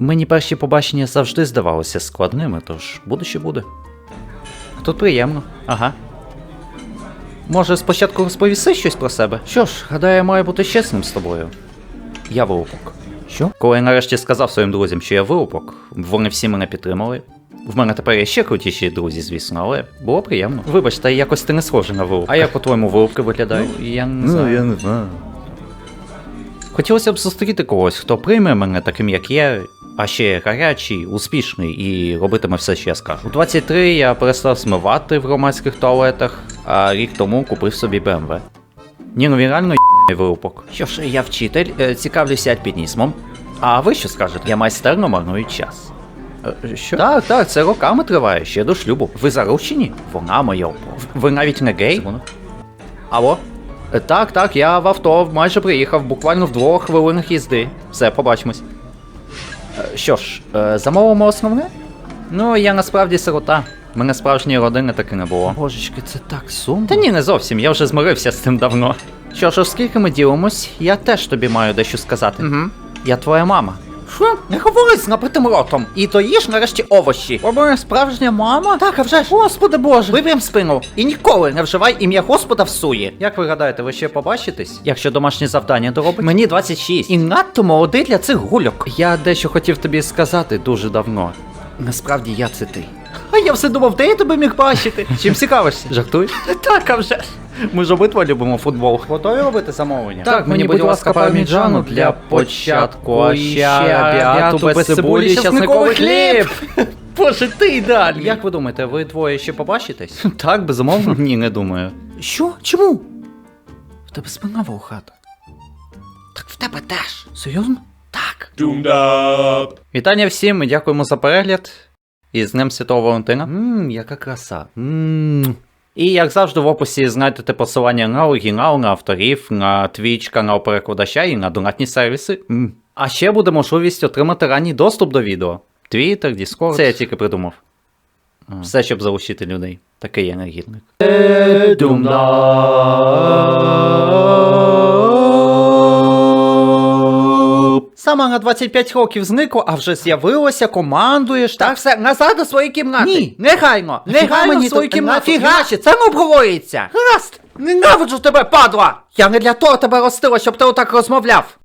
Мені перші побачення завжди здавалося складними, тож буде що буде. Тут приємно, ага. Може, спочатку розповіси щось про себе? Що ж, гадаю, я маю бути чесним з тобою. Я вилупок. Що? Коли я нарешті сказав своїм друзям, що я вилупок, вони всі мене підтримали. В мене тепер є ще крутіші друзі, звісно, але було приємно. Вибач, та якось ти не схожий на вилупка. А як по-твоєму вилупки виглядаю? Я не знаю. Ну, я не знаю. Хотілося б зустріти когось, хто прийме мене таким, як я, а ще гарячий, успішний і робитиме все, що я скажу. У 23 я перестав смивати в громадських туалетах, а рік тому купив собі BMW. Ні, ну він реально й**ний вилупок. Що ж, я вчитель, е, цікавлюся альпінізмом. А ви що скажете? Я майстерно марную час. Е, Що? Так, так, це роками триває, ще до шлюбу. Ви заручені? Вона моя опора. Ви навіть не гей? Алло? Е, Так, так, я в авто майже приїхав, буквально в двох хвилинах їзди. Все, побачимось. Е, Що ж, е, замовимо основне? Ну, я насправді сирота. Мене справжньої родини таки не було. Божечки, це так сумно. Та ні, не зовсім, я вже змирився з цим давно. Що ж, оскільки ми ділимось, я теж тобі маю дещо сказати. Угу. Я твоя мама. Що? Не говори з набитим ротом. І то їж нарешті овочі. Бо справжня мама? Так, а вже ж. Господи Боже. Вип'єм спину. І ніколи не вживай ім'я Господа в суї. Як ви гадаєте, ви ще побачитесь? Якщо домашнє завдання доробить? Мені 26. І надто молодий для цих гульок. Я дещо хотів тобі сказати дуже давно. Насправді я це ти. А я все думав, де я тебе міг бачити? Чим цікавишся? Жартуй? Так, а вже. ж. Ми ж обидва любимо футбол. Готові робити замовлення? Так, мені, будь ласка, парміджану для початку, а ще абіату без цибулі, часниковий хліб. Боже, ти ідеальний. Як ви думаєте, ви двоє ще побачитесь? Так, безумовно. Ні, не думаю. Що? Чому? В тебе спина волохата. Так в тебе теж. Серйозно? Так. Вітання всім і дякуємо за перегляд. І з Днем Святого Валентина. Ммм, яка краса. Ммм. І як завжди в описі знайдете посилання на оригінал, на авторів, на Twitch, канал перекладача і на донатні сервіси. М. А ще буде можливість отримати ранній доступ до відео. Твіттер, Discord. Це я тільки придумав. Все, щоб залучити людей. Такий я негідник. Сама на 25 років зникла, а вже з'явилася, командуєш. Так, все, назад до своєї кімнати. Ні, негайно, негайно мені в свою тут- кімнату. нафіга? Іначе це не обговорюється. Гаразд, ненавиджу тебе, падла! Я не для того тебе ростила, щоб ти отак розмовляв.